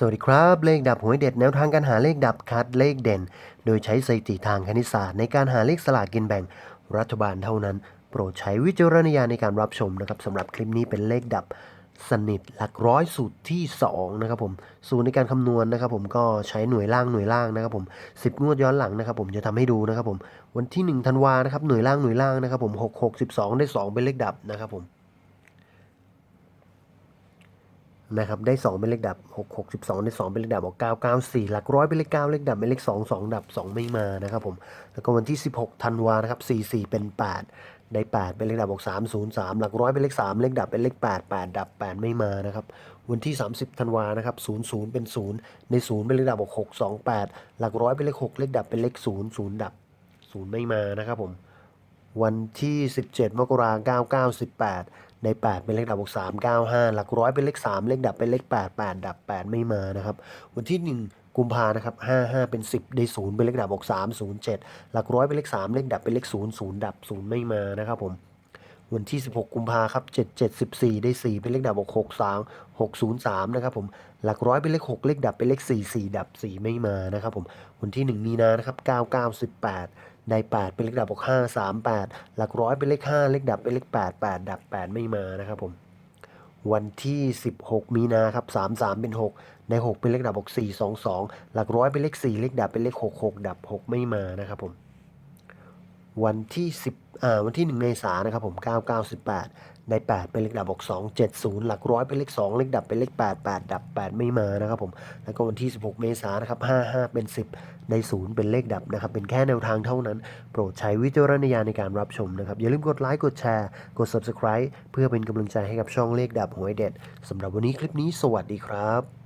สวัสดีครับ เลขดับหวยเด็ดแนวทางการหาเลขดับคัดเลขเด่น โดยใช้สถิติทางคณิตศาสตร์ในการหาเลขสลากกินแบ่งรัฐบาลเท่านั้น โปรดใช้วิจารณญาณในการรับชมนะครับสำหรับคลิปนี้เป็นเลขดับสนิทหลักร้อยสูตรที่2นะครับผมสูตรในการคำนวณนะครับผมก็ใช้หน่วยล่างหน่วยล่างนะครับผม10 งวดย้อนหลังนะครับผมจะทำให้ดูนะครับผมวันที่1ธันวานะครับหน่วยล่างหน่วยล่างนะครับผม6 6 12 ได้ 2 เป็นเลขดับนะครับผม นะครับได้ 2 เป็นเลขดับ 6 6 12 ได้ 2 เป็นเลขดับบอก9 9 4 หลักร้อยเป็นเลข9เลขดับเป็นเลข 2 2 ดับ 2 ไม่มานะครับผมแล้วก็วันที่ 16ธันวานะครับ4 4 เป็น 8 ได้ 8 เป็นเลขดับบอก3 0 3 หลักร้อยเป็นเลข 3 เลขดับเป็นเลข 8 8 ดับ 8 ไม่มานะครับวันที่ 30ธันวานะครับ0 0 เป็น 0 ใน 0 เป็นเลขดับบอก6 2 8 หลักร้อยเป็นเลข 6 เลขดับเป็นเลข 0 0 ดับ 0 ไม่มานะครับผมวันที่ 17มกราคม99 18 ใน 8 เป็นเลขดับบวก3 9 5 หลักร้อยเป็นเลข 3 เลขดับเป็นเลข 8 8 ดับ 8 ไม่มานะครับ วันที่ 1 กุมภานะครับ 5 5 เป็น 10 ได้ 0 เป็นเลขดับบวก3 0 7 หลักร้อยเป็นเลข 3 เลขดับเป็นเลข 0 0 ดับ 0 ไม่มานะครับผมวันที่ 16 กุมภาครับ 7 7 14 ได้ 4 เป็นเลขดับบวก6 3 6 0 3 นะครับผม หลักร้อยเป็นเลข 6 เลขดับเป็นเลข 4 4 ดับ 4 ไม่มานะครับผม วันที่ 1 มีนานะครับ 9 9 18 ได้ 8 เป็นเลขดับบวก5 3 8 หลักร้อยเป็นเลข 5 เลขดับเป็นเลข 8 8 ดับ 8 ไม่มานะครับผมวันที่ 16 มีนาครับ 3 3 เป็น 6 ใน 6 เป็นเลขดับบวก4 2 2 หลักร้อยเป็นเลข 4 เลขดับเป็นเลข 6 6 ดับ 6 ไม่มานะครับผม วันที่10 วันที่1เมษายนนะครับผม 9918ได้8เป็นเลขดับบวก2 70 หลักร้อยเป็นเลข 2 เลขดับเป็นเลข 8 8 ดับ 8 ไม่มานะครับผม แล้วก็วันที่ 16 เมษายนนะครับ 55 เป็น 10 ใน 0 เป็นเลขดับนะครับ เป็นแค่แนวทางเท่านั้น โปรดใช้วิจารณญาณในการรับชมนะครับ อย่าลืมกดไลค์ กดแชร์ กด Subscribe เพื่อเป็นกำลังใจให้กับช่องเลขดับหวยเด็ดสำหรับวันนี้คลิปนี้สวัสดีครับ